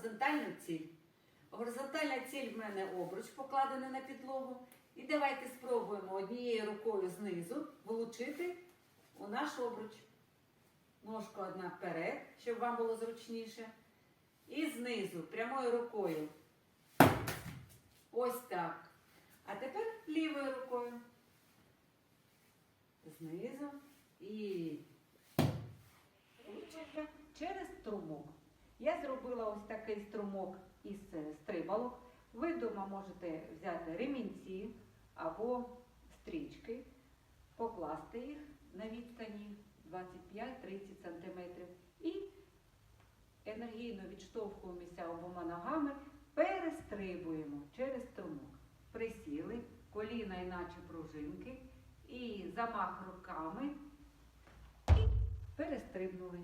горизонтальну ціль. Горизонтальна ціль в мене обруч покладений на підлогу. І давайте спробуємо однією рукою знизу влучити у наш обруч. Ножку одна вперед, щоб вам було зручніше. І знизу, прямою рукою. Ось так. А тепер лівою рукою. Знизу і через струмок. Я зробила ось такий струмок із е, стрибалок. Ви вдома можете взяти ремінці або стрічки, покласти їх на відстані 25-30 см і енергійно відштовхуємося обома ногами, перестрибуємо через струмок. Присіли, коліна іначе пружинки, і замах руками і перестрибнули.